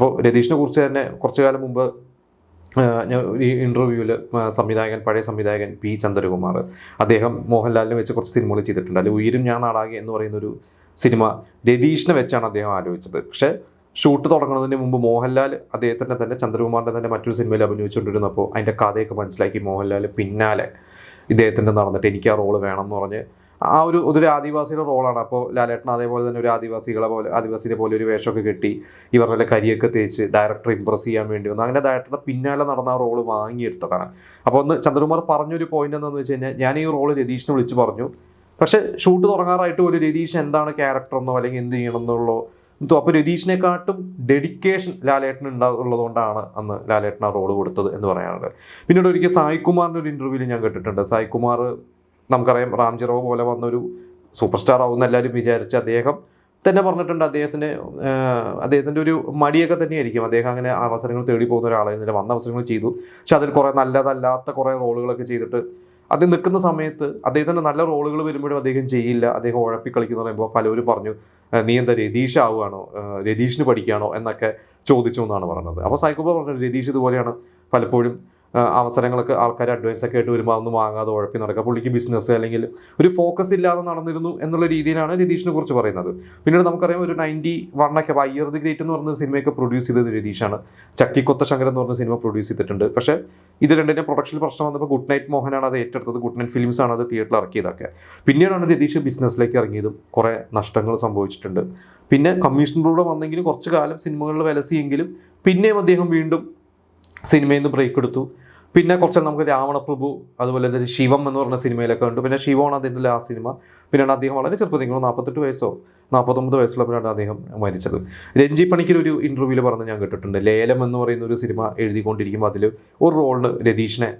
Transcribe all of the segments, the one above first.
അപ്പോൾ രതീഷിനെ കുറിച്ച് തന്നെ കുറച്ചു കാലം മുമ്പ് ഞാൻ ഈ ഇന്റർവ്യൂവിൽ സംവിധായകൻ പഴയ സംവിധായകൻ പി ചന്ദ്രകുമാർ അദ്ദേഹം മോഹൻലാലിനെ വെച്ച് കുറച്ച് സിനിമകൾ ചെയ്തിട്ടുണ്ട്. അതിൽ ഉയരും ഞാൻ നാടാകെ എന്ന് പറയുന്ന ഒരു സിനിമ രതീഷിനെ വെച്ചാണ് അദ്ദേഹം ആലോചിച്ചത്. പക്ഷേ ഷൂട്ട് തുടങ്ങുന്നതിന് മുമ്പ് മോഹൻലാൽ അദ്ദേഹത്തിന്റെ തന്നെ ചന്ദ്രകുമാറിന്റെ തന്നെ മറ്റൊരു സിനിമയിൽ അഭിനയിച്ചുകൊണ്ടിരുന്നപ്പോൾ അതിന്റെ കഥയൊക്കെ മനസ്സിലാക്കി മോഹൻലാൽ പിന്നാലെ ഇദ്ദേഹത്തിന്റെ നടന്നിട്ട് എനിക്ക് ആ റോൾ വേണം എന്ന് പറഞ്ഞ് ആ ഒരു ഒരു ആദിവാസിയുടെ റോളാണ്. അപ്പോൾ ലാലേട്ടൻ അതേപോലെ തന്നെ ഒരു ആദിവാസികളെ പോലെ ആദിവാസിയെ പോലെ ഒരു വേഷമൊക്കെ കെട്ടി ഇവരുടെ കരിയൊക്കെ തേച്ച് ഡയറക്ടറെ ഇമ്പ്രസ് ചെയ്യാൻ വേണ്ടി വന്നു. അങ്ങനെ ഡയറക്ടറുടെ പിന്നാലെ നടന്ന ആ റോൾ വാങ്ങിയെടുത്തതാണ്. അപ്പോൾ ഒന്ന് ചന്ദ്രകുമാർ പറഞ്ഞൊരു പോയിന്റ് എന്താണെന്ന് വെച്ച് കഴിഞ്ഞാൽ ഞാൻ ഈ റോൾ രതീഷിനെ വിളിച്ച് പറഞ്ഞു. പക്ഷേ ഷൂട്ട് തുടങ്ങാറായിട്ട് ഒരു രതീഷ് എന്താണ് ക്യാരക്ടർ എന്നോ അല്ലെങ്കിൽ എന്ത് ചെയ്യണം എന്നുള്ളോ അപ്പോൾ രതീഷിനെക്കാട്ടും ഡെഡിക്കേഷൻ ലാലേട്ടൻ ഉണ്ടാകുള്ളതുകൊണ്ടാണ് അന്ന് ലാലേട്ടൻ ആ റോൾ കൊടുത്തത് എന്ന് പറയാനുള്ളത്. പിന്നീട് ഒരിക്കൽ സായികുമാറിന്റെ ഒരു ഇന്റർവ്യൂവിൽ ഞാൻ കേട്ടിട്ടുണ്ട്. സായികുമാർ നമുക്കറിയാം റാംജി പോലെ വന്നൊരു സൂപ്പർ സ്റ്റാർ ആവുമെന്ന് എല്ലാവരും വിചാരിച്ച് അദ്ദേഹം തന്നെ പറഞ്ഞിട്ടുണ്ട് അദ്ദേഹത്തിന് അദ്ദേഹത്തിന്റെ ഒരു മടിയൊക്കെ തന്നെയായിരിക്കും. അദ്ദേഹം അങ്ങനെ അവസരങ്ങൾ തേടി പോകുന്ന ഒരാളായിരുന്നില്ല വന്ന അവസരങ്ങൾ ചെയ്തു. പക്ഷെ അതിൽ കുറേ നല്ലതല്ലാത്ത കുറേ റോളുകളൊക്കെ ചെയ്തിട്ട് അത് നിൽക്കുന്ന സമയത്ത് അദ്ദേഹത്തിന്റെ നല്ല റോളുകൾ വരുമ്പോഴും അദ്ദേഹം ചെയ്യില്ല. അദ്ദേഹം ഉഴപ്പി കളിക്കുന്ന പറയുമ്പോൾ പലരും പറഞ്ഞു നീ എന്താ രതീഷ് ആവുകയാണോ? രതീഷിന് പഠിക്കുകയാണോ? എന്നൊക്കെ ചോദിച്ചു എന്നാണ് പറഞ്ഞത്. അപ്പോൾ സൈക്കോബ പറഞ്ഞത് രതീഷ് ഇതുപോലെയാണ് പലപ്പോഴും അവസരങ്ങളൊക്കെ ആൾക്കാർ അഡ്വാൻസ് ഒക്കെ ആയിട്ട് വരുമ്പോൾ അതൊന്നും വാങ്ങാതെ ഉഴപ്പി നടക്കുക. പുള്ളിക്ക് ബിസിനസ് അല്ലെങ്കിൽ ഒരു ഫോക്കസ് ഇല്ലാതെ നടന്നിരുന്നു എന്നുള്ള രീതിയിലാണ് രതീഷിനെ കുറിച്ച് പറയുന്നത്. പിന്നീട് നമുക്കറിയാം ഒരു നയന്റി വണ്ണൊക്കെ അയ്യർ ദി ഗ്രേറ്റ് എന്ന് പറഞ്ഞ സിനിമയൊക്കെ പ്രൊഡ്യൂസ് ചെയ്തത് രതീഷാണ്. ചക്കിക്കൊത്ത ശങ്കരൻ എന്ന് പറഞ്ഞ സിനിമ പ്രൊഡ്യൂസ് ചെയ്തിട്ടുണ്ട്. പക്ഷേ ഇത് രണ്ടിന്റെ പ്രൊഡക്ഷൻ പ്രശ്നം വന്നപ്പോൾ ഗുഡ് നൈറ്റ് മോഹനാണ് അത് ഏറ്റെടുത്തത്. ഗുഡ് നൈറ്റ് ഫിലിംസ് ആണ് അത് തിയേറ്ററിൽ ഇറക്കിയതൊക്കെ. പിന്നീടാണ് രതീഷ് ബിസിനസ്സിലേക്ക് ഇറങ്ങിയതും കുറേ നഷ്ടങ്ങൾ സംഭവിച്ചിട്ടുണ്ട്. പിന്നെ കമ്മീഷനിലൂടെ വന്നെങ്കിലും കുറച്ച് കാലം സിനിമകളിൽ വിലസിയെങ്കിലും പിന്നെയും അദ്ദേഹം വീണ്ടും സിനിമയിൽ നിന്ന് ബ്രേക്ക് എടുത്തു. പിന്നെ കുറച്ച് നമുക്ക് രാവണപ്രഭു അതുപോലെ തന്നെ ശിവം എന്ന് പറഞ്ഞ സിനിമയിലൊക്കെ ഉണ്ട് പിന്നെ ശിവമാണ് അതിന്റെ ലാസ്റ്റ് സിനിമ. പിന്നെയാണ് അദ്ദേഹം വളരെ ചെറുപ്പത്തിൽ നാൽപ്പത്തെട്ട് വയസ്സോ നാൽപ്പത്തൊമ്പത് വയസ്സുള്ളപ്പോഴാണ് അദ്ദേഹം മരിച്ചത്. രഞ്ജി പണിക്കർ ഒരു ഇന്റർവ്യൂവിൽ പറഞ്ഞ് ഞാൻ കേട്ടിട്ടുണ്ട്. ലേലം എന്ന് പറയുന്ന ഒരു സിനിമ എഴുതിക്കൊണ്ടിരിക്കുമ്പോൾ അതിൽ ഒരു റോളിന് രതീഷിനെ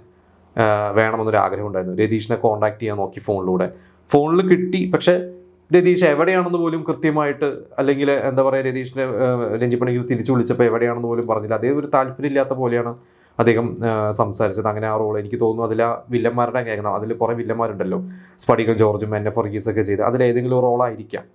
വേണമെന്നൊരു ആഗ്രഹം ഉണ്ടായിരുന്നു. രതീഷിനെ കോൺടാക്ട് ചെയ്യാൻ നോക്കി ഫോണിലൂടെ ഫോണിൽ കിട്ടി പക്ഷേ രതീഷ് എവിടെയാണെന്ന് പോലും കൃത്യമായിട്ട് അല്ലെങ്കിൽ എന്താ പറയുക രതീഷിനെ രഞ്ജിപ്പണിക്ക് തിരിച്ചു വിളിച്ചപ്പോൾ എവിടെയാണെന്ന് പോലും പറഞ്ഞില്ല. അതേ ഒരു താല്പര്യമില്ലാത്ത പോലെയാണ് അദ്ദേഹം സംസാരിച്ചത്. അങ്ങനെ ആ റോൾ എനിക്ക് തോന്നുന്നു അതിൽ ആ വില്ലന്മാരുടെ കേൾക്കണം അതിൽ കുറേ വില്ലന്മാരുണ്ടല്ലോ. സ്പടികം ജോർജും എൻ എഫ് ഒക്കെ ചെയ്ത്. അതിലേതെങ്കിലും റോളായിരിക്കാം